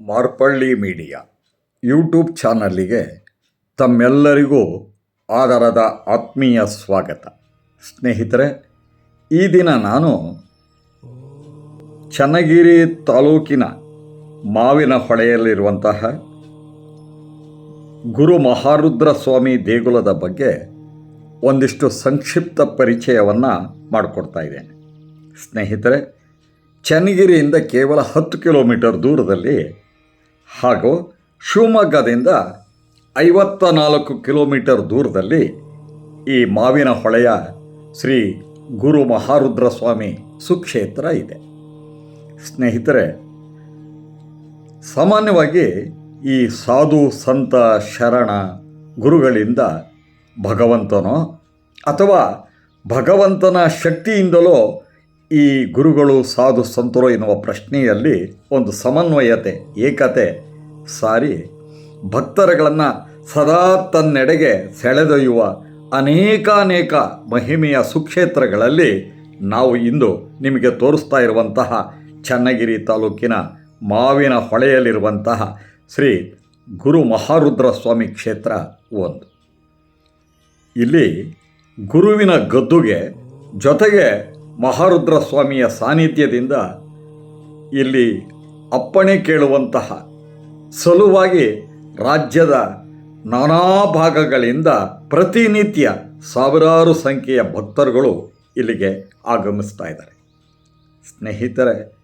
Marpalli media YouTube ಚಾನಲ್ಲಿಗೆ ತಮ್ಮೆಲ್ಲರಿಗೂ ಆದರದ ಆತ್ಮೀಯ ಸ್ವಾಗತ. ಸ್ನೇಹಿತರೆ, ಈ ದಿನ ನಾನು ಚನ್ನಗಿರಿ ತಾಲೂಕಿನ ಮಾವಿನ ಹೊಳೆಯಲ್ಲಿರುವಂತಹ ಗುರು ಮಹಾರುದ್ರ ಸ್ವಾಮಿ ದೇಗುಲದ ಬಗ್ಗೆ ಒಂದಿಷ್ಟು ಸಂಕ್ಷಿಪ್ತ ಪರಿಚಯವನ್ನು ಮಾಡಿಕೊಡ್ತಾ ಇದ್ದೇನೆ. ಸ್ನೇಹಿತರೆ, ಚನ್ನಗಿರಿಯಿಂದ ಕೇವಲ ಹತ್ತು ಕಿಲೋಮೀಟರ್ ದೂರದಲ್ಲಿ ಹಾಗೂ ಶಿವಮೊಗ್ಗದಿಂದ ಐವತ್ತ ನಾಲ್ಕು ಕಿಲೋಮೀಟರ್ ದೂರದಲ್ಲಿ ಈ ಮಾವಿನ ಹೊಳೆಯ ಶ್ರೀ ಗುರು ಮಹಾರುದ್ರ ಸ್ವಾಮಿ ಸುಕ್ಷೇತ್ರ ಇದೆ. ಸ್ನೇಹಿತರೆ, ಸಾಮಾನ್ಯವಾಗಿ ಈ ಸಾಧು, ಸಂತ, ಶರಣ ಗುರುಗಳಿಂದ ಭಗವಂತನೋ ಅಥವಾ ಭಗವಂತನ ಶಕ್ತಿಯಿಂದಲೋ ಈ ಗುರುಗಳು, ಸಾಧು, ಸಂತರು ಎನ್ನುವ ಪ್ರಶ್ನೆಯಲ್ಲಿ ಒಂದು ಸಮನ್ವಯತೆ, ಏಕತೆ ಸಾರಿ ಭಕ್ತರುಗಳನ್ನು ಸದಾ ತನ್ನೆಡೆಗೆ ಸೆಳೆದೊಯ್ಯುವ ಅನೇಕಾನೇಕ ಮಹಿಮೆಯ ಸುಕ್ಷೇತ್ರಗಳಲ್ಲಿ ನಾವು ಇಂದು ನಿಮಗೆ ತೋರಿಸ್ತಾ ಇರುವಂತಹ ಚನ್ನಗಿರಿ ತಾಲೂಕಿನ ಮಾವಿನ ಹೊಳೆಯಲ್ಲಿರುವಂತಹ ಶ್ರೀ ಗುರು ಮಹಾರುದ್ರ ಸ್ವಾಮಿ ಕ್ಷೇತ್ರ ಒಂದು. ಇಲ್ಲಿ ಗುರುವಿನ ಗದ್ದುಗೆ ಜೊತೆಗೆ ಮಹಾರುದ್ರ ಸ್ವಾಮಿಯ ಸಾನ್ನಿಧ್ಯದಿಂದ ಇಲ್ಲಿ ಅಪ್ಪಣೆ ಕೇಳುವಂತಹ ಸಲುವಾಗಿ ರಾಜ್ಯದ ನಾನಾ ಭಾಗಗಳಿಂದ ಪ್ರತಿನಿತ್ಯ ಸಾವಿರಾರು ಸಂಖ್ಯೆಯ ಭಕ್ತರುಗಳು ಇಲ್ಲಿಗೆ ಆಗಮಿಸ್ತಾ ಇದ್ದಾರೆ. ಸ್ನೇಹಿತರೆ,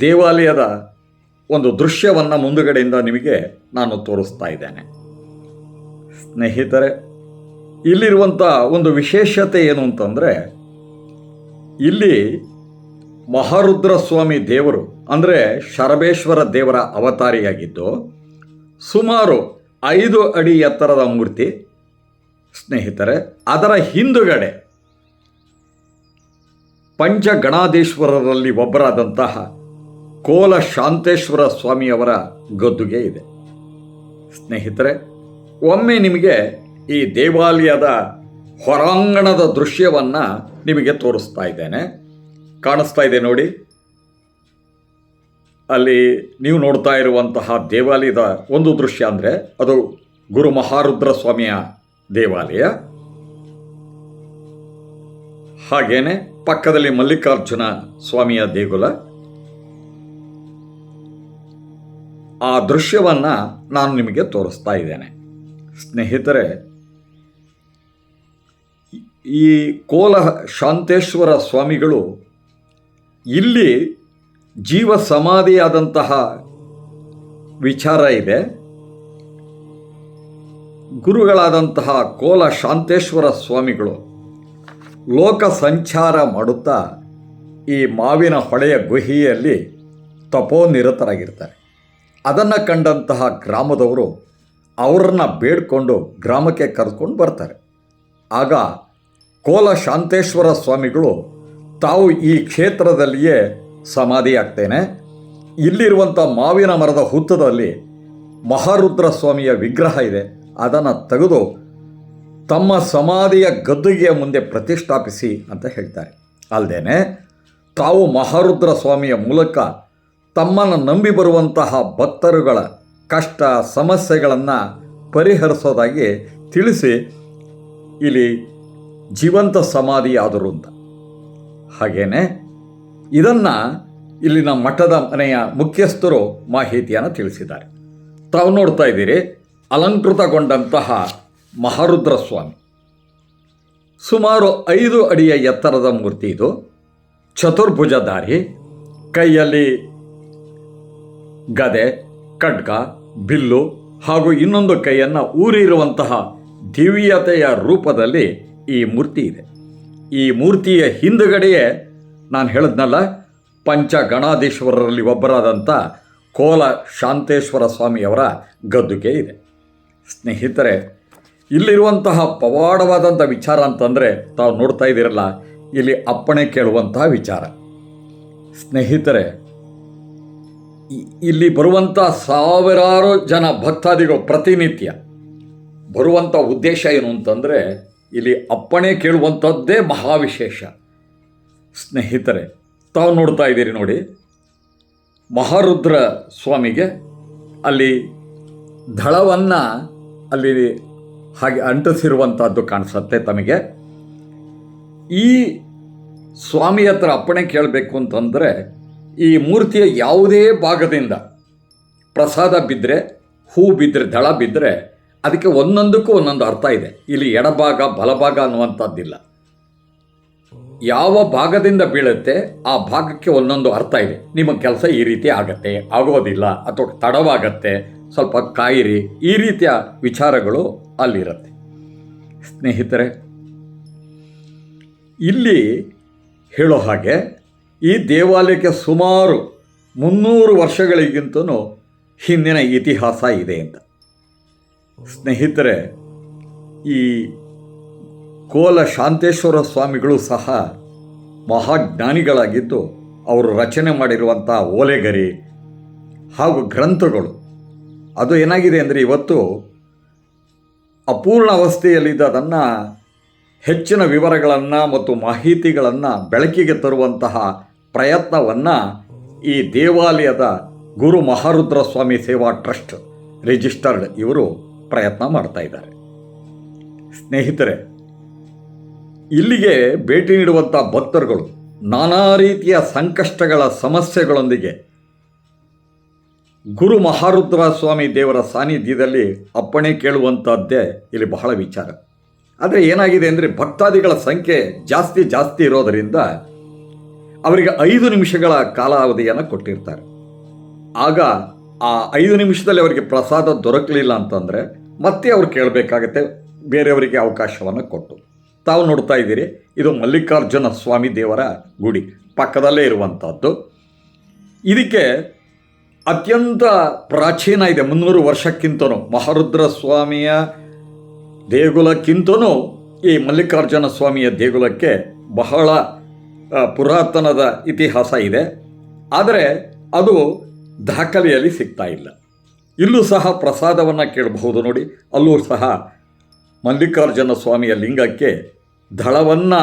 ದೇವಾಲಯದ ಒಂದು ದೃಶ್ಯವನ್ನು ಮುಂದುಗಡೆಯಿಂದ ನಿಮಗೆ ನಾನು ತೋರಿಸ್ತಾ ಇದ್ದೇನೆ. ಸ್ನೇಹಿತರೆ ಇಲ್ಲಿರುವಂಥ ಒಂದು ವಿಶೇಷತೆ ಏನು ಅಂತಂದರೆ, ಇಲ್ಲಿ ಮಹಾರುದ್ರ ಸ್ವಾಮಿ ದೇವರು, ಅಂದರೆ ಶರಬೇಶ್ವರ ದೇವರ ಅವತಾರಿಯಾಗಿದ್ದು, ಸುಮಾರು ಐದು ಅಡಿ ಎತ್ತರದ ಮೂರ್ತಿ, ಸ್ನೇಹಿತರೆ, ಅದರ ಹಿಂದುಗಡೆ ಪಂಚಗಣಾಧೀಶ್ವರರಲ್ಲಿ ಒಬ್ಬರಾದಂತಹ ಕೋಲ ಶಾಂತೇಶ್ವರ ಸ್ವಾಮಿಯವರ ಗದ್ದುಗೆ ಇದೆ. ಸ್ನೇಹಿತರೆ, ಒಮ್ಮೆ ನಿಮಗೆ ಈ ದೇವಾಲಯದ ಹೊರಾಂಗಣದ ದೃಶ್ಯವನ್ನು ನಿಮಗೆ ತೋರಿಸ್ತಾ ಇದ್ದೇನೆ. ಕಾಣಿಸ್ತಾ ಇದೆ ನೋಡಿ. ಅಲ್ಲಿ ನೀವು ನೋಡ್ತಾ ಇರುವಂತಹ ದೇವಾಲಯದ ಒಂದು ದೃಶ್ಯ ಅಂದರೆ ಅದು ಗುರು ಮಹಾರುದ್ರ ಸ್ವಾಮಿಯ ದೇವಾಲಯ. ಹಾಗೇನೆ ಪಕ್ಕದಲ್ಲಿ ಮಲ್ಲಿಕಾರ್ಜುನ ಸ್ವಾಮಿಯ ದೇಗುಲ. ಆ ದೃಶ್ಯವನ್ನು ನಾನು ನಿಮಗೆ ತೋರಿಸ್ತಾ ಇದ್ದೇನೆ. ಸ್ನೇಹಿತರೆ, ಈ ಕೋಲ ಶಾಂತೇಶ್ವರ ಸ್ವಾಮಿಗಳು ಇಲ್ಲಿ ಜೀವ ಸಮಾಧಿಯಾದಂತಹ ವಿಚಾರ ಇದೆ. ಗುರುಗಳಾದಂತಹ ಕೋಲ ಶಾಂತೇಶ್ವರ ಸ್ವಾಮಿಗಳು ಲೋಕ ಸಂಚಾರ ಮಾಡುತ್ತಾ ಈ ಮಾವಿನ ಹೊಳೆಯ ಗುಹಿಯಲ್ಲಿ ತಪೋನಿರತರಾಗಿರ್ತಾರೆ. ಅದನ್ನು ಕಂಡಂತಹ ಗ್ರಾಮದವರು ಅವ್ರನ್ನ ಬೇಡ್ಕೊಂಡು ಗ್ರಾಮಕ್ಕೆ ಕರೆದುಕೊಂಡು ಬರ್ತಾರೆ. ಆಗ ಕೋಲ ಶಾಂತೇಶ್ವರ ಸ್ವಾಮಿಗಳು ತಾವು ಈ ಕ್ಷೇತ್ರದಲ್ಲಿಯೇ ಸಮಾಧಿ ಆಗ್ತೇನೆ ಇಲ್ಲಿರುವಂಥ ಮಾವಿನ ಮರದ ಹುತ್ತದಲ್ಲಿ ಮಹಾರುದ್ರ ಸ್ವಾಮಿಯ ವಿಗ್ರಹ ಇದೆ. ಅದನ್ನು ತೆಗೆದು ತಮ್ಮ ಸಮಾಧಿಯ ಗದ್ದುಗೆಯ ಮುಂದೆ ಪ್ರತಿಷ್ಠಾಪಿಸಿ ಅಂತ ಹೇಳ್ತಾರೆ. ಅಲ್ಲದೆ ತಾವು ಮಹಾರುದ್ರ ಸ್ವಾಮಿಯ ಮೂಲಕ ತಮ್ಮನ್ನು ನಂಬಿ ಬರುವಂತಹ ಭಕ್ತರುಗಳ ಕಷ್ಟ, ಸಮಸ್ಯೆಗಳನ್ನು ಪರಿಹರಿಸೋದಾಗಿ ತಿಳಿಸಿ ಇಲ್ಲಿ ಜೀವಂತ ಸಮಾಧಿ ಆದರು ಅಂತ. ಹಾಗೇನೆ ಇದನ್ನು ಇಲ್ಲಿನ ಮಠದ ಮನೆಯ ಮುಖ್ಯಸ್ಥರು ಮಾಹಿತಿಯನ್ನು ತಿಳಿಸಿದ್ದಾರೆ. ತಾವು ನೋಡ್ತಾ ಇದ್ದೀರಿ, ಅಲಂಕೃತಗೊಂಡಂತಹ ಮಹಾರುದ್ರ ಸ್ವಾಮಿ ಸುಮಾರು ಐದು ಅಡಿಯ ಎತ್ತರದ ಮೂರ್ತಿ ಇದು. ಚತುರ್ಭುಜಧಾರಿ ಕೈಯಲ್ಲಿ ಗದೆ, ಖಡ್ಗ, ಬಿಲ್ಲು ಹಾಗೂ ಇನ್ನೊಂದು ಕೈಯನ್ನು ಊರಿರುವಂತಹ ದಿವ್ಯತೆಯ ರೂಪದಲ್ಲಿ ಈ ಮೂರ್ತಿ ಇದೆ. ಈ ಮೂರ್ತಿಯ ಹಿಂದುಗಡೆಯೇ ನಾನು ಹೇಳಿದ್ನಲ್ಲ, ಪಂಚಗಣಾಧೀಶ್ವರರಲ್ಲಿ ಒಬ್ಬರಾದಂಥ ಕೋಲ ಶಾಂತೇಶ್ವರ ಸ್ವಾಮಿಯವರ ಗದ್ದುಗೆ ಇದೆ. ಸ್ನೇಹಿತರೆ, ಇಲ್ಲಿರುವಂತಹ ಪವಾಡವಾದಂಥ ವಿಚಾರ ಅಂತಂದರೆ ತಾವು ನೋಡ್ತಾ ಇದ್ದೀರಲ್ಲ, ಇಲ್ಲಿ ಅಪ್ಪಣೆ ಕೇಳುವಂತಹ ವಿಚಾರ. ಸ್ನೇಹಿತರೆ ಇಲ್ಲಿ ಬರುವಂಥ ಸಾವಿರಾರು ಜನ ಭಕ್ತಾದಿಗಳು ಪ್ರತಿನಿತ್ಯ ಬರುವಂಥ ಉದ್ದೇಶ ಏನು ಅಂತಂದರೆ ಇಲ್ಲಿ ಅಪ್ಪಣೆ ಕೇಳುವಂಥದ್ದೇ ಮಹಾವಿಶೇಷ. ಸ್ನೇಹಿತರೆ, ತಾವು ನೋಡ್ತಾ ಇದ್ದೀರಿ ನೋಡಿ, ಮಹಾರುದ್ರ ಸ್ವಾಮಿಗೆ ಅಲ್ಲಿ ದಳವನ್ನು ಅಲ್ಲಿ ಹಾಗೆ ಅಂಟಿಸಿರುವಂಥದ್ದು ಕಾಣಿಸುತ್ತೆ ತಮಗೆ. ಈ ಸ್ವಾಮಿ ಹತ್ರ ಅಪ್ಪಣೆ ಕೇಳಬೇಕು ಅಂತಂದರೆ, ಈ ಮೂರ್ತಿಯ ಯಾವುದೇ ಭಾಗದಿಂದ ಪ್ರಸಾದ ಬಿದ್ದರೆ ಹೂ ಬಿದ್ದರೆ ದಳ ಬಿದ್ದರೆ ಅದಕ್ಕೆ ಒಂದೊಂದಕ್ಕೂ ಒಂದೊಂದು ಅರ್ಥ ಇದೆ. ಇಲ್ಲಿ ಎಡಭಾಗ, ಬಲಭಾಗ ಅನ್ನುವಂಥದ್ದಿಲ್ಲ. ಯಾವ ಭಾಗದಿಂದ ಬೀಳುತ್ತೆ, ಆ ಭಾಗಕ್ಕೆ ಒಂದೊಂದು ಅರ್ಥ ಇದೆ. ನಿಮ್ಮ ಕೆಲಸ ಈ ರೀತಿ ಆಗತ್ತೆ, ಆಗೋದಿಲ್ಲ, ಅಥವಾ ತಡವಾಗತ್ತೆ, ಸ್ವಲ್ಪ ಕಾಯಿರಿ, ಈ ರೀತಿಯ ವಿಚಾರಗಳು ಅಲ್ಲಿರುತ್ತೆ. ಸ್ನೇಹಿತರೆ, ಇಲ್ಲಿ ಹೇಳೋ ಹಾಗೆ ಈ ದೇವಾಲಯಕ್ಕೆ ಸುಮಾರು ಮುನ್ನೂರು ವರ್ಷಗಳಿಗಿಂತನೂ ಹಿಂದಿನ ಇತಿಹಾಸ ಇದೆ ಅಂತ. ಸ್ನೇಹಿತರೆ, ಈ ಕೋಲ ಶಾಂತೇಶ್ವರ ಸ್ವಾಮಿಗಳು ಸಹ ಮಹಾಜ್ಞಾನಿಗಳಾಗಿದ್ದು, ಅವರು ರಚನೆ ಮಾಡಿರುವಂಥ ಓಲೆಗರಿ ಹಾಗೂ ಗ್ರಂಥಗಳು. ಅದು ಏನಾಗಿದೆ ಅಂದರೆ ಇವತ್ತು ಅಪೂರ್ಣ ಅವಸ್ಥೆಯಲ್ಲಿದ್ದ ಅದನ್ನು ಹೆಚ್ಚಿನ ವಿವರಗಳನ್ನು ಮತ್ತು ಮಾಹಿತಿಗಳನ್ನು ಬೆಳಕಿಗೆ ತರುವಂತಹ ಪ್ರಯತ್ನವನ್ನು ಈ ದೇವಾಲಯದ ಗುರು ಮಹಾರುದ್ರ ಸ್ವಾಮಿ ಸೇವಾ ಟ್ರಸ್ಟ್ ರಿಜಿಸ್ಟರ್ಡ್ ಇವರು ಪ್ರಯತ್ನ ಮಾಡ್ತಾ ಇದ್ದಾರೆ. ಸ್ನೇಹಿತರೆ, ಇಲ್ಲಿಗೆ ಭೇಟಿ ನೀಡುವಂಥ ಭಕ್ತರುಗಳು ನಾನಾ ರೀತಿಯ ಸಂಕಷ್ಟಗಳ ಸಮಸ್ಯೆಗಳೊಂದಿಗೆ ಗುರು ಮಹಾರುದ್ರ ಸ್ವಾಮಿ ದೇವರ ಸಾನ್ನಿಧ್ಯದಲ್ಲಿ ಅಪ್ಪಣೆ ಕೇಳುವಂಥದ್ದೇ ಇಲ್ಲಿ ಬಹಳ ವಿಚಾರ. ಆದರೆ ಏನಾಗಿದೆ ಅಂದರೆ ಭಕ್ತಾದಿಗಳ ಸಂಖ್ಯೆ ಜಾಸ್ತಿ ಜಾಸ್ತಿ ಇರೋದರಿಂದ ಅವರಿಗೆ ಐದು ನಿಮಿಷಗಳ ಕಾಲಾವಧಿಯನ್ನು ಕೊಟ್ಟಿರ್ತಾರೆ. ಆಗ ಆ ಐದು ನಿಮಿಷದಲ್ಲಿ ಅವರಿಗೆ ಪ್ರಸಾದ ದೊರಕಲಿಲ್ಲ ಅಂತಂದರೆ ಮತ್ತೆ ಅವ್ರು ಕೇಳಬೇಕಾಗತ್ತೆ ಬೇರೆಯವರಿಗೆ ಅವಕಾಶವನ್ನು ಕೊಟ್ಟು. ತಾವು ನೋಡ್ತಾ ಇದ್ದೀರಿ, ಇದು ಮಲ್ಲಿಕಾರ್ಜುನ ಸ್ವಾಮಿ ದೇವರ ಗುಡಿ. ಪಕ್ಕದಲ್ಲೇ ಇರುವಂಥದ್ದು ಇದಕ್ಕೆ ಅತ್ಯಂತ ಪ್ರಾಚೀನ ಇದೆ, ಮುನ್ನೂರು ವರ್ಷಕ್ಕಿಂತನೂ. ಮಹಾರುದ್ರ ಸ್ವಾಮಿಯ ದೇಗುಲಕ್ಕಿಂತನೂ ಈ ಮಲ್ಲಿಕಾರ್ಜುನ ಸ್ವಾಮಿಯ ದೇಗುಲಕ್ಕೆ ಬಹಳ ಪುರಾತನದ ಇತಿಹಾಸ ಇದೆ. ಆದರೆ ಅದು ದಾಖಲೆಯಲ್ಲಿ ಸಿಗ್ತಾ ಇಲ್ಲ. ಇಲ್ಲೂ ಸಹ ಪ್ರಸಾದವನ್ನು ಕೇಳಬಹುದು ನೋಡಿ. ಅಲ್ಲೂ ಸಹ ಮಲ್ಲಿಕಾರ್ಜುನ ಸ್ವಾಮಿಯ ಲಿಂಗಕ್ಕೆ ದಳವನ್ನು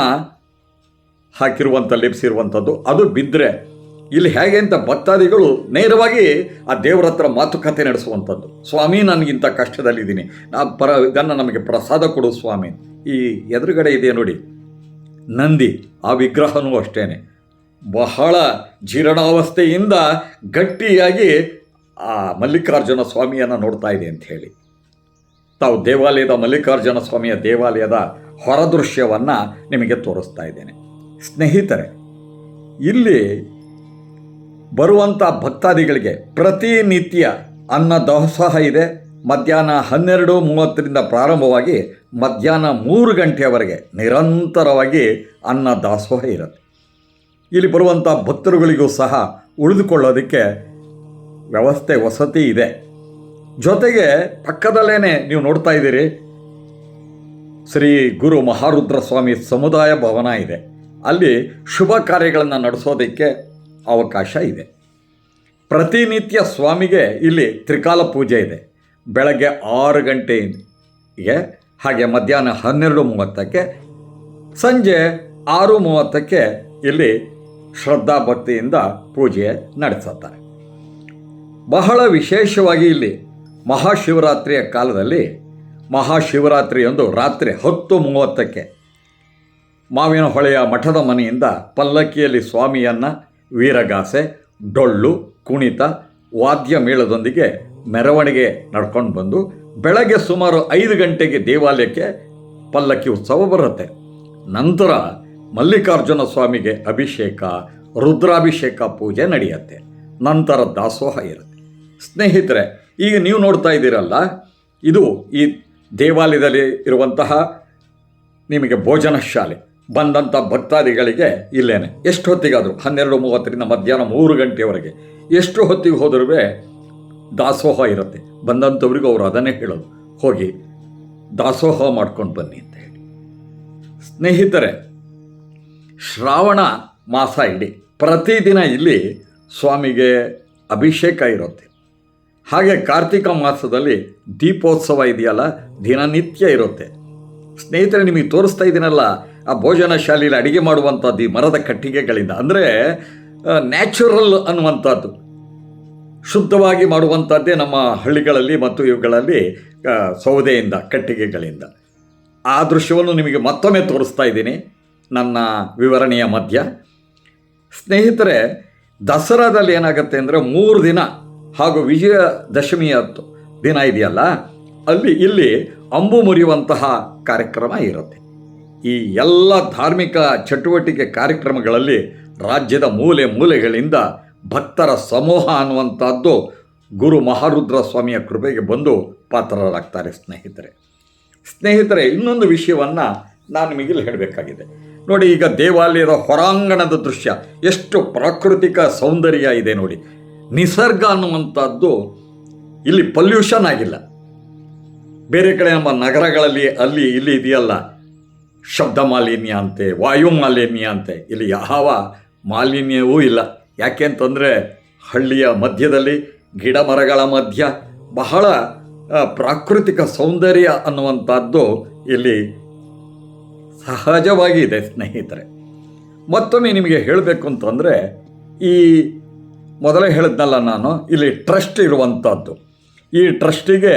ಹಾಕಿರುವಂಥ ಲೆಪ್ಸಿರುವಂಥದ್ದು ಅದು ಬಿದ್ದರೆ ಇಲ್ಲಿ ಹೇಗೆ ಅಂತ ಭಕ್ತಾದಿಗಳು ನೇರವಾಗಿ ಆ ದೇವರ ಹತ್ರ ಮಾತುಕತೆ ನಡೆಸುವಂಥದ್ದು ಸ್ವಾಮಿ, ನನಗಿಂತ ಕಷ್ಟದಲ್ಲಿದ್ದೀನಿ. ನಾ ಪರ, ಇದನ್ನು ನಮಗೆ ಪ್ರಸಾದ ಕೊಡು ಸ್ವಾಮಿ. ಈ ಎದುರುಗಡೆ ಇದೆ ನೋಡಿ. ನಂದಿ, ಆ ವಿಗ್ರಹನೂ ಅಷ್ಟೇ ಬಹಳ ಜೀರ್ಣಾವಸ್ಥೆಯಿಂದ ಗಟ್ಟಿಯಾಗಿ ಆ ಮಲ್ಲಿಕಾರ್ಜುನ ಸ್ವಾಮಿಯನ್ನು ನೋಡ್ತಾ ಇದೆ ಅಂತ ಹೇಳಿ. ತಾವು ದೇವಾಲಯದ ಮಲ್ಲಿಕಾರ್ಜುನ ಸ್ವಾಮಿಯ ದೇವಾಲಯದ ಹೊರದೃಶ್ಯವನ್ನು ನಿಮಗೆ ತೋರಿಸ್ತಾ ಇದ್ದೇನೆ. ಸ್ನೇಹಿತರೆ, ಇಲ್ಲಿ ಬರುವಂಥ ಭಕ್ತಾದಿಗಳಿಗೆ ಪ್ರತಿನಿತ್ಯ ಅನ್ನ ದಾಸೋಹ ಇದೆ. ಮಧ್ಯಾಹ್ನ ಹನ್ನೆರಡು ಮೂವತ್ತರಿಂದ ಪ್ರಾರಂಭವಾಗಿ ಮಧ್ಯಾಹ್ನ ಮೂರು ಗಂಟೆಯವರೆಗೆ ನಿರಂತರವಾಗಿ ಅನ್ನ ದಾಸೋಹ ಇರುತ್ತೆ. ಇಲ್ಲಿ ಬರುವಂಥ ಭಕ್ತರುಗಳಿಗೂ ಸಹ ಉಳಿದುಕೊಳ್ಳೋದಕ್ಕೆ ವ್ಯವಸ್ಥೆ ವಸತಿ ಇದೆ. ಜೊತೆಗೆ ಪಕ್ಕದಲ್ಲೇ ನೀವು ನೋಡ್ತಾ ಇದ್ದೀರಿ, ಶ್ರೀ ಗುರು ಮಹಾರುದ್ರ ಸ್ವಾಮಿ ಸಮುದಾಯ ಭವನ ಇದೆ. ಅಲ್ಲಿ ಶುಭ ಕಾರ್ಯಗಳನ್ನು ನಡೆಸೋದಕ್ಕೆ ಅವಕಾಶ ಇದೆ. ಪ್ರತಿನಿತ್ಯ ಸ್ವಾಮಿಗೆ ಇಲ್ಲಿ ತ್ರಿಕಾಲ ಪೂಜೆ ಇದೆ. ಬೆಳಗ್ಗೆ ಆರು ಗಂಟೆಗೆ, ಹಾಗೆ ಮಧ್ಯಾಹ್ನ ಹನ್ನೆರಡು ಮೂವತ್ತಕ್ಕೆ, ಸಂಜೆ ಆರು ಮೂವತ್ತಕ್ಕೆ ಇಲ್ಲಿ ಶ್ರದ್ಧಾ ಭಕ್ತಿಯಿಂದ ಪೂಜೆ ನಡೆಸುತ್ತಾರೆ. ಬಹಳ ವಿಶೇಷವಾಗಿ ಇಲ್ಲಿ ಮಹಾಶಿವರಾತ್ರಿಯ ಕಾಲದಲ್ಲಿ ಮಹಾಶಿವರಾತ್ರಿಯೊಂದು ರಾತ್ರಿ ಹತ್ತು ಮೂವತ್ತಕ್ಕೆ ಮಾವಿನ ಹೊಳೆಯ ಮಠದ ಮನೆಯಿಂದ ಪಲ್ಲಕ್ಕಿಯಲ್ಲಿ ಸ್ವಾಮಿಯನ್ನು ವೀರಗಾಸೆ, ಡೊಳ್ಳು, ಕುಣಿತ, ವಾದ್ಯ ಮೇಳದೊಂದಿಗೆ ಮೆರವಣಿಗೆ ನಡ್ಕೊಂಡು ಬಂದು ಬೆಳಗ್ಗೆ ಸುಮಾರು ಐದು ಗಂಟೆಗೆ ದೇವಾಲಯಕ್ಕೆ ಪಲ್ಲಕ್ಕಿ ಉತ್ಸವ ಬರುತ್ತೆ. ನಂತರ ಮಲ್ಲಿಕಾರ್ಜುನ ಸ್ವಾಮಿಗೆ ಅಭಿಷೇಕ, ರುದ್ರಾಭಿಷೇಕ ಪೂಜೆ ನಡೆಯುತ್ತೆ. ನಂತರ ದಾಸೋಹ ಇರುತ್ತೆ. ಸ್ನೇಹಿತರೆ, ಈಗ ನೀವು ನೋಡ್ತಾ ಇದ್ದೀರಲ್ಲ, ಇದು ಈ ದೇವಾಲಯದಲ್ಲಿ ಇರುವಂತಹ ನಿಮಗೆ ಭೋಜನ ಶಾಲೆ ಬಂದಂಥ ಭಕ್ತಾದಿಗಳಿಗೆ ಇಲ್ಲೇನೆ. ಎಷ್ಟು ಹೊತ್ತಿಗಾದರೂ ಹನ್ನೆರಡು ಮೂವತ್ತರಿಂದ ಮಧ್ಯಾಹ್ನ ಮೂರು ಗಂಟೆಯವರೆಗೆ ಎಷ್ಟು ಹೊತ್ತಿಗೆ ಹೋದ್ರೂ ದಾಸೋಹ ಇರುತ್ತೆ. ಬಂದಂಥವ್ರಿಗೂ ಅವರು ಅದನ್ನೇ ಹೇಳೋದು. ಹೋಗಿ ದಾಸೋಹ ಮಾಡ್ಕೊಂಡು ಬನ್ನಿ ಅಂತ ಹೇಳಿ. ಸ್ನೇಹಿತರೆ, ಶ್ರಾವಣ ಮಾಸ ಇಡೀ ಪ್ರತಿದಿನ ಇಲ್ಲಿ ಸ್ವಾಮಿಗೆ ಅಭಿಷೇಕ ಇರುತ್ತೆ. ಹಾಗೆ ಕಾರ್ತಿಕ ಮಾಸದಲ್ಲಿ ದೀಪೋತ್ಸವ ಇದೆಯಲ್ಲ, ದಿನನಿತ್ಯ ಇರುತ್ತೆ. ಸ್ನೇಹಿತರೆ, ನಿಮಗೆ ತೋರಿಸ್ತಾ ಇದ್ದೀನಲ್ಲ, ಆ ಭೋಜನ ಶಾಲೆಯಲ್ಲಿ ಅಡುಗೆ ಮಾಡುವಂಥದ್ದು ಈ ಮರದ ಕಟ್ಟಿಗೆಗಳಿಂದ. ಅಂದರೆ ನ್ಯಾಚುರಲ್ ಅನ್ನುವಂಥದ್ದು. ಶುದ್ಧವಾಗಿ ಮಾಡುವಂಥದ್ದೇ ನಮ್ಮ ಹಳ್ಳಿಗಳಲ್ಲಿ ಮತ್ತು ಇವುಗಳಲ್ಲಿ ಸೌದೆಯಿಂದ, ಕಟ್ಟಿಗೆಗಳಿಂದ. ಆ ದೃಶ್ಯವನ್ನು ನಿಮಗೆ ಮತ್ತೊಮ್ಮೆ ತೋರಿಸ್ತಾ ಇದ್ದೀನಿ, ನನ್ನ ವಿವರಣೆಯ ಮಧ್ಯ. ಸ್ನೇಹಿತರೆ, ದಸರಾದಲ್ಲಿ ಏನಾಗುತ್ತೆ ಅಂದರೆ ಮೂರು ದಿನ ಹಾಗೂ ವಿಜಯದಶಮಿಯ ತ- ದಿನ ಇದೆಯಲ್ಲ, ಅಲ್ಲಿ ಇಲ್ಲಿ ಅಂಬು ಮುರಿಯುವಂತಹ ಕಾರ್ಯಕ್ರಮ ಇರುತ್ತೆ. ಈ ಎಲ್ಲ ಧಾರ್ಮಿಕ ಚಟುವಟಿಕೆ ಕಾರ್ಯಕ್ರಮಗಳಲ್ಲಿ ರಾಜ್ಯದ ಮೂಲೆ ಮೂಲೆಗಳಿಂದ ಭಕ್ತರ ಸಮೂಹ ಅನ್ನುವಂಥದ್ದು ಗುರು ಮಹಾರುದ್ರ ಸ್ವಾಮಿಯ ಕೃಪೆಗೆ ಬಂದು ಪಾತ್ರರಾಗ್ತಾರೆ ಸ್ನೇಹಿತರೆ. ಸ್ನೇಹಿತರೆ, ಇನ್ನೊಂದು ವಿಷಯವನ್ನು ನಾನು ನಿಮಗೆ ಇಲ್ಲಿ ಹೇಳಬೇಕಾಗಿದೆ. ನೋಡಿ, ಈಗ ದೇವಾಲಯದ ಹೊರಾಂಗಣದ ದೃಶ್ಯ ಎಷ್ಟು ಪ್ರಾಕೃತಿಕ ಸೌಂದರ್ಯ ಇದೆ ನೋಡಿ. ನಿಸರ್ಗ ಅನ್ನುವಂಥದ್ದು ಇಲ್ಲಿ ಪಲ್ಯೂಷನ್ ಆಗಿಲ್ಲ. ಬೇರೆ ಕಡೆ ನಮ್ಮ ನಗರಗಳಲ್ಲಿ ಅಲ್ಲಿ ಇಲ್ಲಿ ಇದೆಯಲ್ಲ, ಶಬ್ದ ಮಾಲಿನ್ಯ ಅಂತೆ, ವಾಯು ಮಾಲಿನ್ಯ ಅಂತೆ, ಇಲ್ಲಿ ಯಾವ ಮಾಲಿನ್ಯವೂ ಇಲ್ಲ. ಯಾಕೆ ಅಂತಂದರೆ ಹಳ್ಳಿಯ ಮಧ್ಯದಲ್ಲಿ ಗಿಡ ಮರಗಳ ಮಧ್ಯ ಬಹಳ ಪ್ರಾಕೃತಿಕ ಸೌಂದರ್ಯ ಅನ್ನುವಂಥದ್ದು ಇಲ್ಲಿ ಸಹಜವಾಗಿ ಇದೆ ಸ್ನೇಹಿತರೆ. ಮತ್ತೊಮ್ಮೆ ನಿಮಗೆ ಹೇಳಬೇಕು ಅಂತಂದರೆ ಈ ಮೊದಲೇ ಹೇಳಿದ್ನಲ್ಲ ನಾನು, ಇಲ್ಲಿ ಟ್ರಸ್ಟ್ ಇರುವಂಥದ್ದು ಈ ಟ್ರಸ್ಟಿಗೆ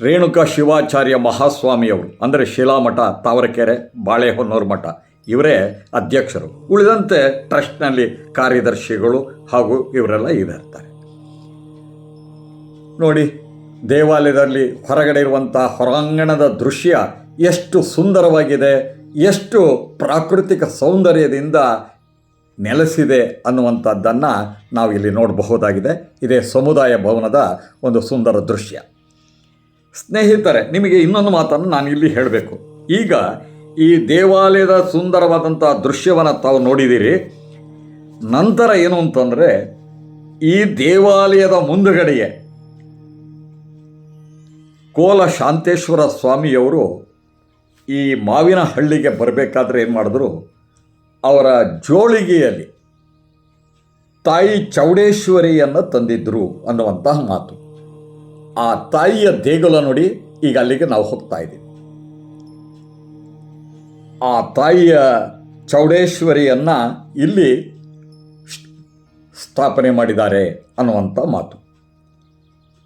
ರೇಣುಕ ಶಿವಾಚಾರ್ಯ ಮಹಾಸ್ವಾಮಿಯವರು ಅಂದರೆ ಶಿಲಾಮಠ ತಾವರಕೆರೆ, ಬಾಳೆಹೊನ್ನೂರು ಮಠ, ಇವರೇ ಅಧ್ಯಕ್ಷರು. ಉಳಿದಂತೆ ಟ್ರಸ್ಟ್ನಲ್ಲಿ ಕಾರ್ಯದರ್ಶಿಗಳು ಹಾಗೂ ಇವರೆಲ್ಲ ಇರ್ತಾರೆ ನೋಡಿ, ದೇವಾಲಯದಲ್ಲಿ ಹೊರಗಡೆ ಇರುವಂಥ ಹೊರಾಂಗಣದ ದೃಶ್ಯ ಎಷ್ಟು ಸುಂದರವಾಗಿದೆ, ಎಷ್ಟು ಪ್ರಾಕೃತಿಕ ಸೌಂದರ್ಯದಿಂದ ನೆಲೆಸಿದೆ ಅನ್ನುವಂಥದ್ದನ್ನು ನಾವು ಇಲ್ಲಿ ನೋಡಬಹುದಾಗಿದೆ. ಇದೇ ಸಮುದಾಯ ಭವನದ ಒಂದು ಸುಂದರ ದೃಶ್ಯ. ಸ್ನೇಹಿತರೆ, ನಿಮಗೆ ಇನ್ನೊಂದು ಮಾತನ್ನು ನಾನು ಇಲ್ಲಿ ಹೇಳಬೇಕು. ಈಗ ಈ ದೇವಾಲಯದ ಸುಂದರವಾದಂಥ ದೃಶ್ಯವನ್ನು ತಾವು ನೋಡಿದ್ದೀರಿ. ನಂತರ ಏನು ಅಂತಂದರೆ, ಈ ದೇವಾಲಯದ ಮುಂದುಗಡೆಯೇ ಕೋಲ ಶಾಂತೇಶ್ವರ ಸ್ವಾಮಿಯವರು ಈ ಮಾವಿನ ಹಳ್ಳಿಗೆ ಬರಬೇಕಾದ್ರೆ ಏನು ಮಾಡಿದ್ರು? ಅವರ ಜೋಳಿಗೆಯಲ್ಲಿ ತಾಯಿ ಚೌಡೇಶ್ವರಿಯನ್ನು ತಂದಿದ್ದರು ಅನ್ನುವಂತಹ ಮಾತು. ಆ ತಾಯಿಯ ದೇಗುಲ ನೋಡಿ ಈಗ ಅಲ್ಲಿಗೆ ನಾವು ಹೋಗ್ತಾ ಇದ್ದೀವಿ. ಆ ತಾಯಿಯ ಚೌಡೇಶ್ವರಿಯನ್ನು ಇಲ್ಲಿ ಸ್ಥಾಪನೆ ಮಾಡಿದ್ದಾರೆ ಅನ್ನುವಂಥ ಮಾತು.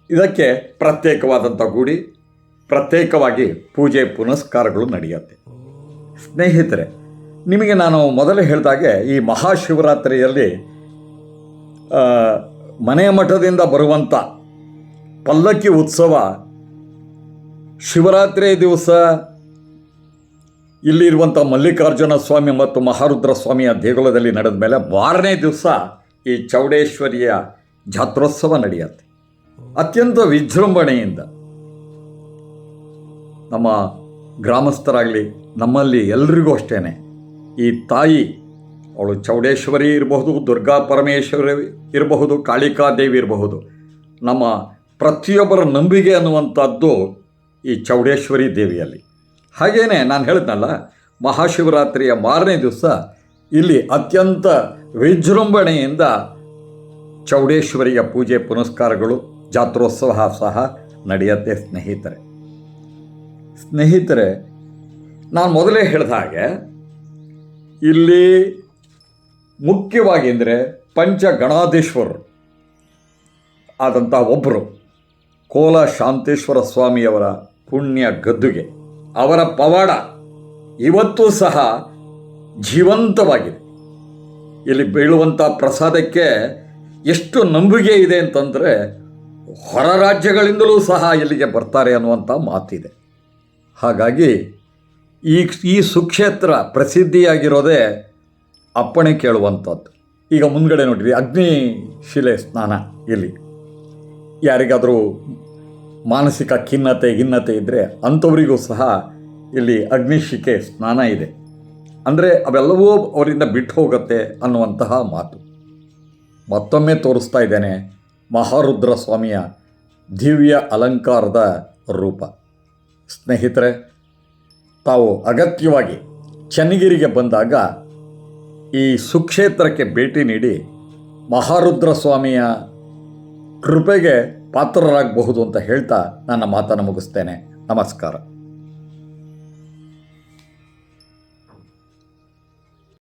ಇದಕ್ಕೆ ಪ್ರತ್ಯೇಕವಾದಂಥ ಗುಡಿ, ಪ್ರತ್ಯೇಕವಾಗಿ ಪೂಜೆ ಪುನಸ್ಕಾರಗಳು ನಡೆಯುತ್ತೆ. ಸ್ನೇಹಿತರೆ ನಿಮಗೆ ನಾನು ಮೊದಲೇ ಹೇಳಿದಾಗೆ ಈ ಮಹಾಶಿವರಾತ್ರಿಯಲ್ಲಿ ಮನೆ ಮಠದಿಂದ ಬರುವಂಥ ಪಲ್ಲಕ್ಕಿ ಉತ್ಸವ ಶಿವರಾತ್ರಿ ದಿವಸ ಇಲ್ಲಿರುವಂಥ ಮಲ್ಲಿಕಾರ್ಜುನ ಸ್ವಾಮಿ ಮತ್ತು ಮಹಾರುದ್ರ ಸ್ವಾಮಿಯ ದೇಗುಲದಲ್ಲಿ ನಡೆದ ಮೇಲೆ ಮಾರನೇ ದಿವಸ ಈ ಚೌಡೇಶ್ವರಿಯ ಜಾತ್ರೋತ್ಸವ ನಡೆಯುತ್ತೆ. ಅತ್ಯಂತ ವಿಜೃಂಭಣೆಯಿಂದ ನಮ್ಮ ಗ್ರಾಮಸ್ಥರಾಗಲಿ ನಮ್ಮಲ್ಲಿ ಎಲ್ರಿಗೂ ಅಷ್ಟೇ ಈ ತಾಯಿ, ಅವಳು ಚೌಡೇಶ್ವರಿ ಇರಬಹುದು, ದುರ್ಗಾ ಪರಮೇಶ್ವರಿ ಇರಬಹುದು ಕಾಳಿಕಾದೇವಿ ಇರಬಹುದು. ನಮ್ಮ ಪ್ರತಿಯೊಬ್ಬರ ನಂಬಿಕೆ ಅನ್ನುವಂಥದ್ದು ಈ ಚೌಡೇಶ್ವರಿ ದೇವಿಯಲ್ಲಿ. ಹಾಗೇನೆ ನಾನು ಹೇಳಿದ್ನಲ್ಲ, ಮಹಾಶಿವರಾತ್ರಿಯ ಮಾರನೇ ದಿವಸ ಇಲ್ಲಿ ಅತ್ಯಂತ ವಿಜೃಂಭಣೆಯಿಂದ ಚೌಡೇಶ್ವರಿಯ ಪೂಜೆ ಪುನಸ್ಕಾರಗಳು, ಜಾತ್ರೋತ್ಸವ ಸಹ ನಡೆಯುತ್ತೆ ಸ್ನೇಹಿತರೆ. ಸ್ನೇಹಿತರೆ, ನಾನು ಮೊದಲೇ ಹೇಳಿದ ಹಾಗೆ ಇಲ್ಲಿ ಮುಖ್ಯವಾಗಿ ಅಂದರೆ ಪಂಚಗಣಾಧೀಶ್ವರರು ಆದಂಥ ಒಬ್ಬರು ಕೋಲ ಶಾಂತೇಶ್ವರ ಸ್ವಾಮಿಯವರ ಪುಣ್ಯ ಗದ್ದುಗೆ. ಅವರ ಪವಾಡ ಇವತ್ತು ಸಹ ಜೀವಂತವಾಗಿದೆ. ಇಲ್ಲಿ ಬೀಳುವಂಥ ಪ್ರಸಾದಕ್ಕೆ ಎಷ್ಟು ನಂಬಿಕೆ ಇದೆ ಅಂತಂದರೆ ಹೊರ ರಾಜ್ಯಗಳಿಂದಲೂ ಸಹ ಇಲ್ಲಿಗೆ ಬರ್ತಾರೆ ಅನ್ನುವಂಥ ಮಾತಿದೆ. ಹಾಗಾಗಿ ಈ ಈ ಸುಕ್ಷೇತ್ರ ಪ್ರಸಿದ್ಧಿಯಾಗಿರೋದೇ ಅಪ್ಪಣೆ ಕೇಳುವಂಥದ್ದು. ಈಗ ಮುಂದ್ಗಡೆ ನೋಡಿರಿ, ಅಗ್ನಿ ಶಿಲೆ ಸ್ನಾನ ಇಲ್ಲಿ. ಯಾರಿಗಾದರೂ ಮಾನಸಿಕ ಖಿನ್ನತೆ ಹಿನ್ನತೆ ಇದ್ದರೆ ಅಂಥವರಿಗೂ ಸಹ ಇಲ್ಲಿ ಅಗ್ನಿಶಿಕೆ ಸ್ನಾನ ಇದೆ. ಅಂದರೆ ಅವೆಲ್ಲವೂ ಅವರಿಂದ ಬಿಟ್ಟು ಹೋಗುತ್ತೆ ಅನ್ನುವಂತಹ ಮಾತು. ಮತ್ತೊಮ್ಮೆ ತೋರಿಸ್ತಾ ಇದ್ದೇನೆ ಮಹಾರುದ್ರ ಸ್ವಾಮಿಯ ದಿವ್ಯ ಅಲಂಕಾರದ ರೂಪ. ಸ್ನೇಹಿತರೆ ತಾವು ಅಗತ್ಯವಾಗಿ ಚನ್ನಗಿರಿಗೆ ಬಂದಾಗ ಈ ಸುಕ್ಷೇತ್ರಕ್ಕೆ ಭೇಟಿ ನೀಡಿ ಮಹಾರುದ್ರ ಸ್ವಾಮಿಯ ಕೃಪೆಗೆ ಪಾತ್ರರಾಗಬಹುದು ಅಂತ ಹೇಳ್ತಾ ನನ್ನ ಮಾತನ್ನು ಮುಗಿಸ್ತೇನೆ. ನಮಸ್ಕಾರ.